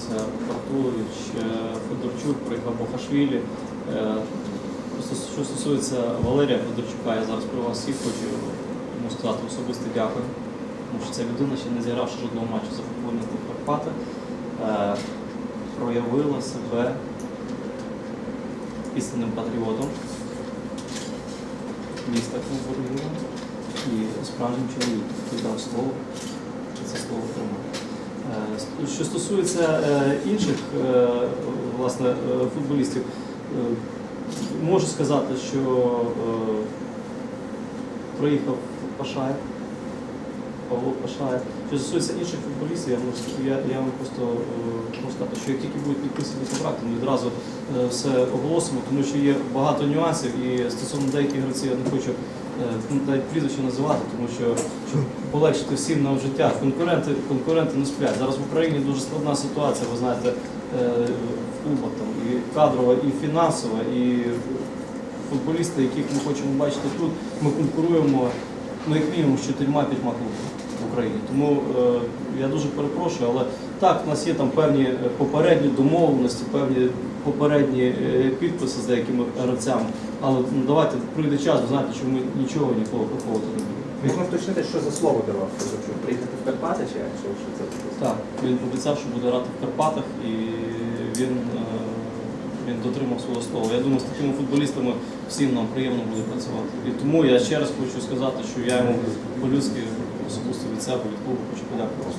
Проїхалися Партулович, е, Федорчук, проїхав Бохашвілі. Е, що стосується Валерія Федорчука, я зараз про вас всіх хочу йому сказати особисто дякую. Тому що ця людина ще не зігравши жодного матчу за футбольний клуб Карпати, е, проявила себе істинним патріотом міста клубу і справжнім чоловіком, який дав слово це слово тримав. Що стосується е, інших е, власне, е, футболістів, можу сказати, що приїхав Пашаєв, Павло Пашаєв. Що стосується інших футболістів, я, я, я вам просто сказати, що як тільки будуть підписані контракти, ми відразу е, все оголосимо, тому що є багато нюансів і стосовно деяких гравців я не хочу е, ну, навіть прізвище називати, тому що щоб полегшити всім нам життя. Конкуренти, конкуренти не сплять. Зараз в Україні дуже складна ситуація, ви знаєте, е, в клубах там і кадрова, і фінансова, і футболісти, яких ми хочемо бачити тут, ми конкуруємо ну, як мінімум з чотирма-п'ятьма клубами в Україні. Тому е, я дуже перепрошую, але так, у нас є там певні е, попередні домовленості, певні попередні е, підписи з деякими гравцями. Але ну, давайте прийде час, ви знаєте, що ми нічого ніколи приховувати не будемо. Можна вточнити, що за слово давав? Приїхати в Карпати чи? Що, це? Так, він обіцяв, що буде грати в Карпатах, і він, він дотримав свого слова. Я думаю, з такими футболістами всім нам приємно буде працювати. І тому я ще раз хочу сказати, що я йому по-людськи особисто від себе, від клубу хочу подякувати.